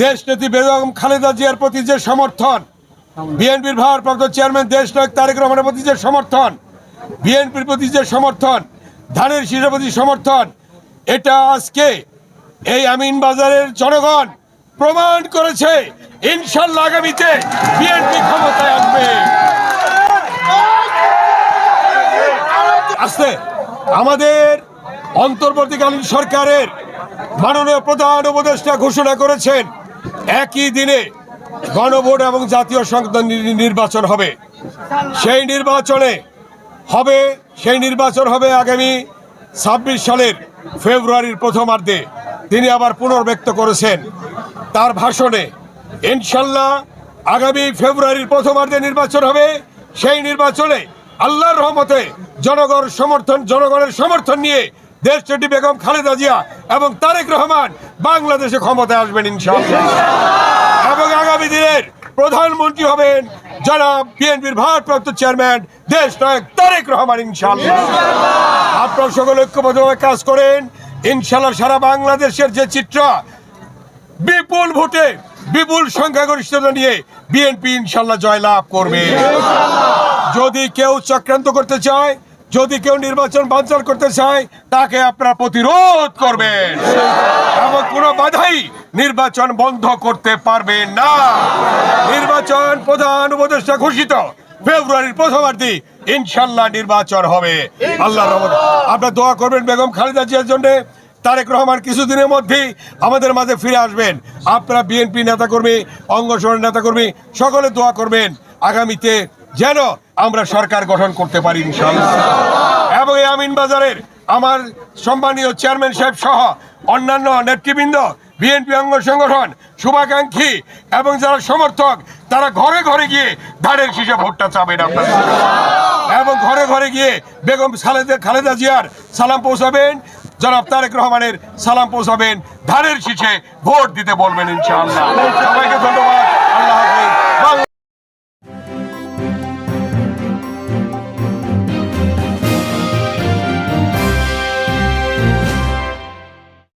দেশ নেত্রী বেগম খালেদা জিয়ার প্রতি যে সমর্থন, বিএনপির ভারপ্রাপ্ত চেয়ারম্যান দেশ নায়ক তারেক রহমানের প্রতি যে সমর্থন, বিএনপির প্রতি যে সমর্থন, ধানের শীষের প্রতি সমর্থন, এটা আজকে এই আমিন বাজারের জনগণ প্রমাণ করেছে, ইনশাল্লাহ আগামীতে বিএনপি ক্ষমতায় আসবে। আসতে আমাদের অন্তর্বর্তীকালীন সরকারের মাননীয় প্রধান উপদেষ্টা ঘোষণা করেছেন একই দিনে গণভোট এবং জাতীয় সংসদ নির্বাচন হবে। সেই নির্বাচনে হবে, সেই নির্বাচন হবে আগামী ছাব্বিশ সালের ফেব্রুয়ারির প্রথমার্ধে। তিনি আবার পুনর্ব্যক্ত করেছেন। তার ভাষণে ইনশাল্লাহ আগামী ফেব্রুয়ারির প্রথমার্ধে নির্বাচন হবে। সেই নির্বাচনে আল্লাহর রহমতে জনগণ সমর্থন, জনগণের সমর্থন নিয়ে দেশ দেশটি বেগম খালেদা জিয়া এবং তারেক রহমান বাংলাদেশে ক্ষমতায় আসবেন ইনশাআল্লাহ। এবং আগামী দিনের প্রধানমন্ত্রী হবেন জনাব বিএনপির ভারপ্রাপ্ত চেয়ারম্যান দেশ নায়ক তারেক রহমান ইনশাআল্লাহ। আপনারা সকলে ঐক্যবদ্ধভাবে কাজ করেন। ইনশাআল্লাহ সারা বাংলাদেশের যে চিত্র বিপুল ভোটে বিপুল সংখ্যাগরিষ্ঠতা নিয়ে বিএনপি ইনশাল্লাহ জয়লাভ করবে। যদি কেউ চক্রান্ত করতে চায় যদি কেউ নির্বাচন বাঞ্চাল করতে চায়, তাকে আপনারা প্রতিরোধ করবেন। এবং কোনো বাধাই নির্বাচন বন্ধ করতে পারবে না। নির্বাচন প্রধান উপদেষ্টা ঘোষিত। ফেব্রুয়ারির প্রথমার্ধে ইনশাল্লাহ নির্বাচন হবে। আল্লাহ রহমত। আপনারা দোয়া করবেন বেগম খালেদা জিয়ার জন্য। তারেক রহমান কিছুদিনের মধ্যেই আমাদের মাঝে ফিরে আসবেন। আপনারা বিএনপি নেতাকর্মী অঙ্গসনের নেতাকর্মী, সকলে দোয়া করবেন। আগামীতে যেন আমরা সরকার গঠন করতে পারি এবং এই আমিন বাজারের আমার সম্মানীয় চেয়ারম্যান সাহেব সহ অন্যান্য নেতৃবৃন্দ, বিএনপি অঙ্গ সংগঠন, শুভাকাঙ্ক্ষী এবং যারা সমর্থক, তারা ঘরে ঘরে গিয়ে ধানের শীষে ভোটটা চাবেন আপনারা। এবং ঘরে ঘরে গিয়ে বেগম খালেদা খালেদা জিয়ার সালাম পৌঁছাবেন। জনাব তারেক রহমানের সালাম পৌঁছাবেন, ধানের শীষে ভোট দিতে বলবেন, ইনশাআল্লাহ। সবাইকে ধন্যবাদ। আল্লাহ